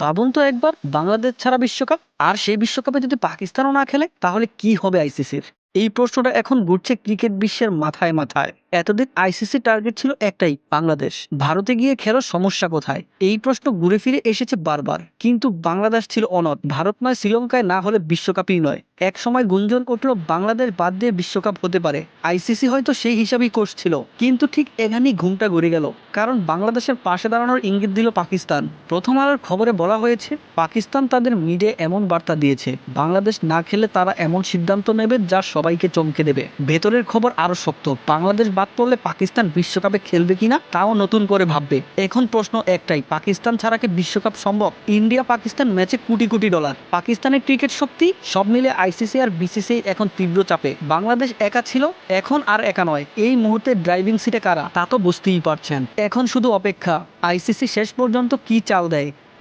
ভাবুন তো একবার, বাংলাদেশ ছাড়া বিশ্বকাপ আর সেই বিশ্বকাপে যদি পাকিস্তানও না খেলে, তাহলে কি হবে আইসিসির? এই প্রশ্নটা এখন ঘুরছে ক্রিকেট বিশ্বের মাথায় মাথায়। এতদিন আইসিসি টার্গেট ছিল একটাই, বাংলাদেশ। ভারতে গিয়ে খেলার সমস্যা কোথায়? এই প্রশ্ন ঘুরে ফিরে এসেছে বারবার। কিন্তু বাংলাদেশ ছিল অনট। ভারত নয়, শ্রীলঙ্কায় না হলে বিশ্বকাপই নয়। এক সময় গুঞ্জন উঠল, বাংলাদেশ বাদ দিয়ে বিশ্বকাপ হতে পারে। আইসিসি হয়তো সেই হিসাবেই করছিল কিন্তু ঠিক এখানেই ঘুমটা ঘুরে গেল। কারণ বাংলাদেশের পাশে দাঁড়ানোর ইঙ্গিত দিল পাকিস্তান। প্রথম আলোর খবরে বলা হয়েছে, পাকিস্তান তাদের মিডে এমন বার্তা দিয়েছে, বাংলাদেশ না খেলে তারা এমন সিদ্ধান্ত নেবে যা সবাইকে চমকে দেবে। ভেতরের খবর আরও শক্ত, বাংলাদেশ বাদ পড়লে পাকিস্তান বিশ্বকাপে খেলবে কিনা তাও নতুন করে ভাববে। এখন প্রশ্ন একটাই, পাকিস্তান ছাড়া কি বিশ্বকাপ সম্ভব? ইন্ডিয়া পাকিস্তান ম্যাচে কোটি কোটি ডলার। পাকিস্তানের ক্রিকেট শক্তি? সব মিলে আইসিসি আর বিসিসি এখন তীব্র চাপে। বাংলাদেশ একা ছিল, এখন আর একা নয়। এই মুহূর্তে ড্রাইভিং সিটে কারা? তা তো বুঝতেই পারছেন। এখন শুধু অপেক্ষা। আইসিসি শেষ পর্যন্ত কি চাল দেয়?